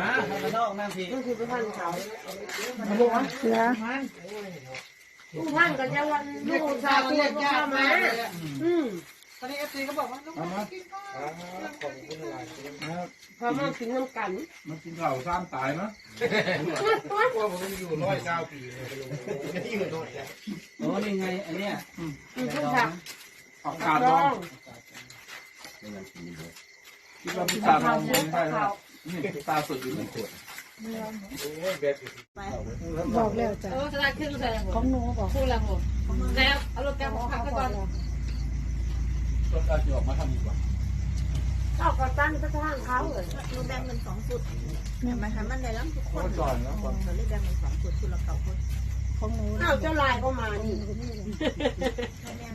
มาข้างนอกนั่งสินั่นคือผู้ท่านเขาแล้วผู้ท่านก็จะวันลูกชาวเพื่อนเข้ามาอืมตอนนี้เอฟซีก็บอกว่าลูกมากินข้าวพอมากินน้ำกันมันกินข้าวซ้ำตายนะว่าผมอยู่ร้อยเก้าปีเลยไม่ได้อยู่โน่นแล้วโอ้นี่ไงอันเนี้ยกินทุกผักผักผักากดดดอองงกินแล้วพิซซ่าดองไม่ได้แล้ว นี่พิซซ่าสดอยู่ในขวดแบบบอกแล้วจ้ะเออสลายขึ้นใส่ของหนูบอกพูดแล้วผมแล้วเอารถแกของขับไปก่อนรสชาติจะออกมาทำดีกว่าเขาก็ตั้งกระทั่งเขาเลยเราแบ่งเป็นสองสุดหมายความมันได้แล้วทุกคนก่อนแล้วก่อนเราเลยแบ่งเป็นสองสุดสุดละเก่าคนของหนูเอาเจ้าลายก็มานี่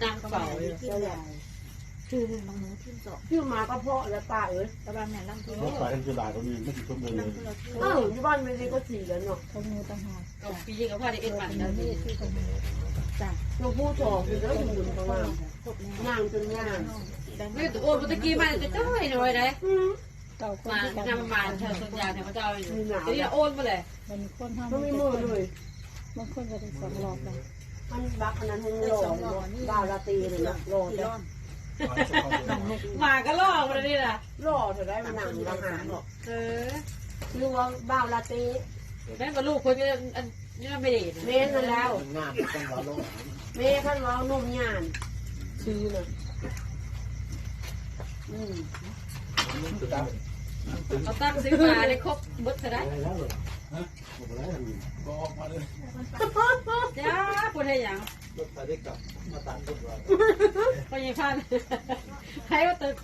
ดังเป่าเจ้าใหญ่ คือน้องหนูทิ้งสองชื่อมาก็เพาะแล้วป้าเอ้ยตะวันแม่ล่ำทิ้งรถไฟทั้งจุฬาก็มีไม่กี่ชั่วโมงเลล่ำยทิ้งเราทิ้งเอ้าอยู่บ้านไม่ได้ก็สี่แล้วเนาะของหนูต่างหากเอาปีกับพ่อได้เอ็นมันแล้วนี่ที่ของหนูจ้ะหลวงปู่โสดอยู่แล้วอยู่บนตรงนั้นครบแล้วย่างจนย่างแบ่งไม่ตัวโอนตะกี้มาจะจ้อยหน่อยได้อืมเก่าคนมาที่กันนำประมาณเชิญสัญญาเนี่ยเขาจะเอาอยู่ทีนี้โอนมาเลยมันมีคนห้ามก็ไม่มือเลยบางคนก็ได้สองรอบแล้วมันบักอันนั้นมันโหลดาวลาตีเลยนะโหลด กี่แล้ร้วอนมาก็ล่อมาเลยนี่แหละโหลดเธอได้มันหนังราคาเออคือว่าบ่าวลาตีแม่กับลูกคนนี้อันนี้ไม่ได้เมนนั่นแล้วงามต้องรอลงเมย์ท่านว่านุ่มย่านซื้อเลยอืม เอาตั้งซื้อมาได้ครบมดจะได้แล้วเหรอฮะหมดแล้วก็ออกมาเลยจ้าพูดให้ยังรถไฟได้กลับมาตัดรถไฟก็ยังพันให้ว่าตึก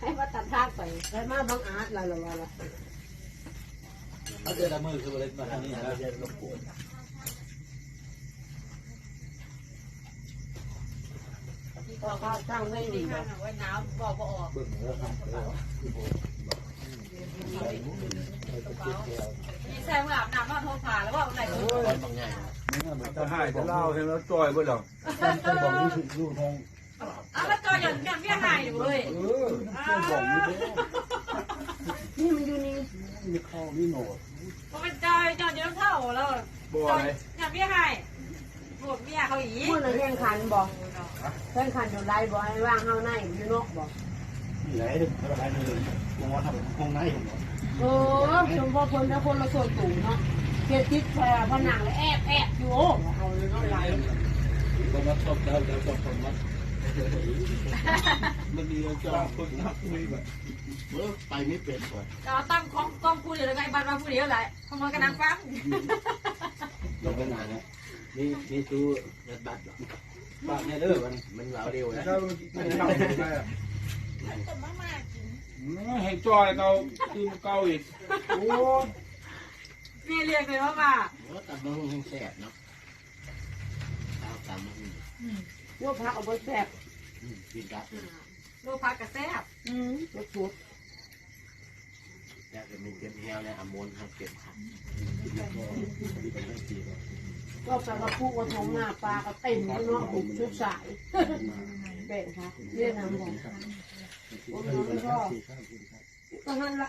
ให้ว่าตัดทางไปแต่มาบางอาจละละละละเขาเจอละมือคือเล่นมาทางนี้นะเย็นรบกวนพอเขาตั้งไว้ดีดีค่ะไว้น้ำบอกก็ออกเบิ่งแล้วครับแล้ว มีแซงอาบน้ำนอนโทรผ่าแล้วว่าไหนก็บางไงจะให้จะเล่าให้แล้วจอยบ่หรอกต้องบอกลูกลูกน้องอ้าวแล้วจอยอย่างอย่างเบี้ยหายอยู่เลยเออต้องบอกลูกนี่มันอยู่นี่มีข้าวมีหนดเพราะมันจอยจอยเยอะเท่าแล้วบ่จอะยไรอย่างเบี้ยหายปวดเบี้ยเขาอีกพูดเลยแข่งขันบอกแข่งขันอยู่ไรบอกให้ว่างเฮาในอยู่นอกบอก มีอะไรดึงอะไรเลยมองว่าทำห้องไหนผมเออชมพ่อคนและคนละส่วนสูงเนาะเกียติแพรผนังแล้วแอบแอบอยู่เอาเลยเนาะไรก็มาชอบแล้วแล้วชอบคนมามันมีเจ้าคนนักคุยแบบเออไปไม่เป็นก่อนเราตั้งกล้องกล้องพูดอยู่แล้วไงบ้านมาพูดเดียวแหละขโมยกระดังฟังลงไปนานแล้วนี่นี่ตู้ยัดบัตรหรอปากในเด้อมันมันเหลาเร็วนะ ให้จ่อยเราคือเก่าอีกโอ้นี่เรียกเลยว่ามาว่าตัดมันคงแสบเนาะข้าวตำมันยกพักเอาไปแสบกินกับลูกพักกระแซบอืมยกชุดแล้วก็มีเก็บแฮวเนี่ยอมนเขาเก็บครับก็แปลว่าพูกว่าท้องหน้าปลาก็เต็มแล้วเนาะอุบชุดสายเบ็ดค่ะเรียกน้ำบอก โอ้ยน้องไม่ชอบก็นั่นละ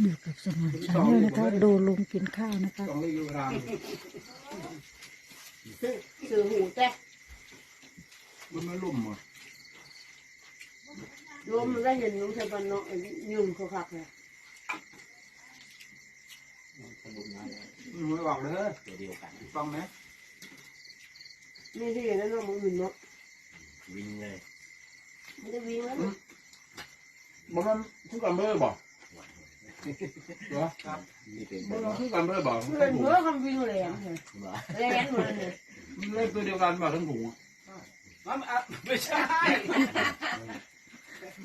อยู่กับสมอนชาแนลนะคะดูลุงกินข้าวนะคะต้องรีบรางสื่อหูแจ๊กมันไม่ลุ่มอะรวมมันได้เห็นลุงใช้บันเนาะยุ่งเขาขับเลย ไม่หวังเลยตัวเดียวกันฟังไหมนี่ที่เห็นนั่นเนาะมึงอื่นเนาะวิ่งเลยไม่ได้วิ่งแล้วบ่มันคือกันเบอร์บ่เหรอนี่เป็นบ่มันคือกันเบอร์บ่เพื่อนเพื่อคำวิ่งแรงเลยบ่แรงมาเลยมันเลขตัวเดียวกันบ่ทั้งถุงอะไม่ใช่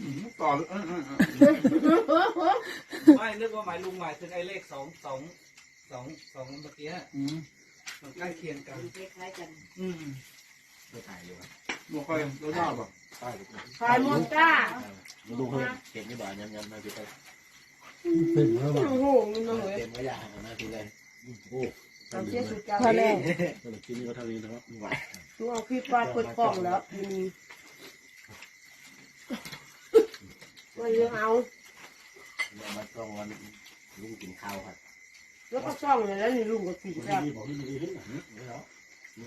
อืมต่อเออเออเออไม่นึกว่าหมายลุงหมายถึงไอ้เลขสองสอง สองสองเมื่อกี้อืมมันใกล้เคียงกัน คล้ายๆกันอืมไม่ถ่ายอยู่บ่ค่อยรู้ทราบบ่ถ่ายขายหมดจ้าดูเห็นเห็นนี่บ่ยำยำมาพี่ไปโอ้โหเงินเลยเต็มก็ยากนะพี่เลยโอ้เอาเสียสุดเจ้าพอแล้วสำหรับที่นี่ก็เท่านี้นะครับไหวดูเอาคลิปปลาเปิดกล่องแล้วทีนี้มาเรื่องเอาเรามาต้องวันลุงกินข้าวครับ แล้วก็ซ่องเลยแล้วนี่ลุงก็กินแล้วนี่บอกที่มีขึ้นหนังนี่แล้วเดี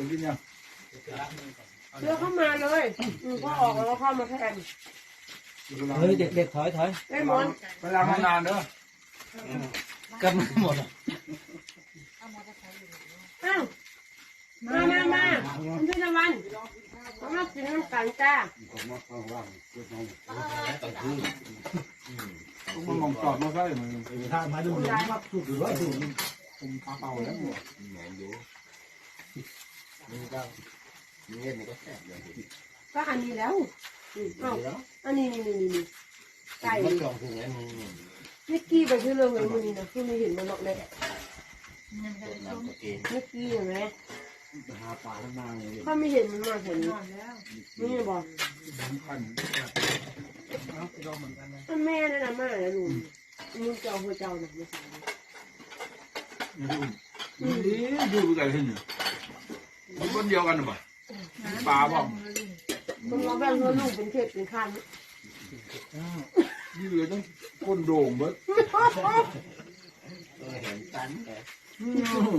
๋ยวกินยังเชื่อเข้ามาเลยอืมก็ออกแล้วก็เข้ามาแทนเฮ้ยเด็กๆถอยถอยไอ้มอนเวลาม่นานเด้อก็ไม่หมดอ้าวมามามาคุณพี่ละวันเขามากินน้ำกันจ้าผมว่าข้างล่างเพื่อนน้องมันมองจอดมาใกล้เหมือนถ้ามาดูเลยครับสุดหรือว่าสุดผมปาเป่าแล้วเหมือนอยู่นี่ก็นี่เล่นนี่ก็แซ่บเลยก็อันนี้แล้วอืมเอ้าอันนี้นี่นี่นี่ไก่มันจองถึงแล้วมึงนิกกี้ไปที่เรื่องเลยมือนี้นะคือไม่เห็นมันหรอกเลยน้ำตัวเองนิกกี้เห็นไหม หาปลาข้างหน้าเลยเขาไม่เห็นมันมาเห็นนี่บอกสำคัญเอาไปลองเหมือนกันนะมันแม่นั่นนะมาแล้วลุงมึงเจ้าหัวเจ้าหนักไม่ใช่นี่ดูกันที่นี่มันคนเดียวกันหรือเปล่าปลาบ้างมึงเอาแบ่งให้ลูกเป็นเทปเป็นคันนี่เหลือต้องก้นโด่งเบิดตัวเห็นตันแต่ อื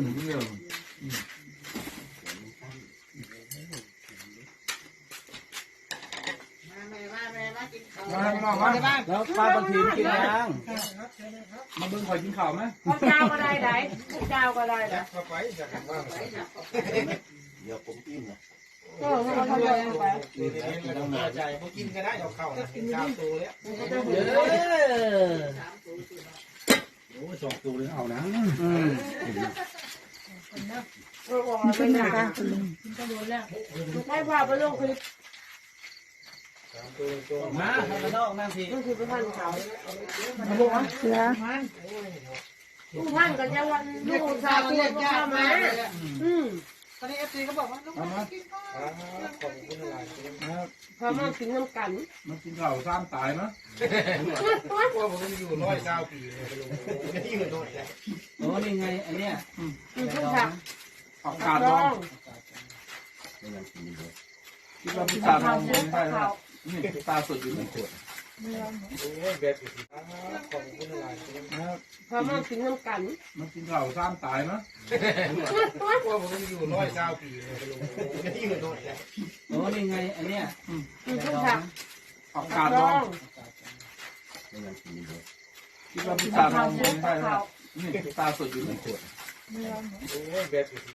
มเนี่ย มาแม่มาแม่ มาข้าวมามามาแล้วปลาบางทีกินยังมาเบิ่งข่อยกินข้าวไหมข้าวเจ้าก็ได้ไหนข้าวเจ้าก็ได้นะเข้าไปอยากว่าเดี๋ยวผมอิ่มนะเออให้เขาทำอะไรไปต้องมาใจพอกินก็ได้เอาเข้านะข้าวตัวแล้วมันก็จะเห็นโอ้สองตัวเลยเอานะอืมเออบอกมันไปเป็นไหนนะคะคุณลุงให้ว่าไปลงคลิป มาให้มานอกนั่งทีก็คือไปพันเขาเสือลูกพันกันจะวันลูกสาวตัวก็มา อืมตอนนี้เอฟซีก็บอกว่าลูกกินข้าวพอมากินน้ำกันมากินข้าวซ้ำตายมั้ยว่าผมอยู่ร้อยเก้าปีเลยอยู่ร้อยโอ้นี่ไงอันเนี้ยคือทุกผักผักผักากดดดองงไม่งั้นกินเลยคิดว่าพิซซ่าเผาองเส้นไม่ผัได้กนะ เผานี่ตาสดอยู่นี่ขวดโอ้ยแบบอยู่ที่ของคุณอะไรพอมากินน้ำกันมากินข้าวซ้ำตายมั้ยว่าผมอยู่ร้อยเก้าปีเลยอยู่ร้อยแล้วโอ้นี่ไงอันเนี้ยคือทุกผักผักผักากดดดอองงไม่งั้นกินเลยคิดว่าพิซผัซ่ากดอเผางเส้ไม่นได้ผักนะเผานี่ตาสดอยู่นี่ขวดโอ้ยแบบอยู่ที่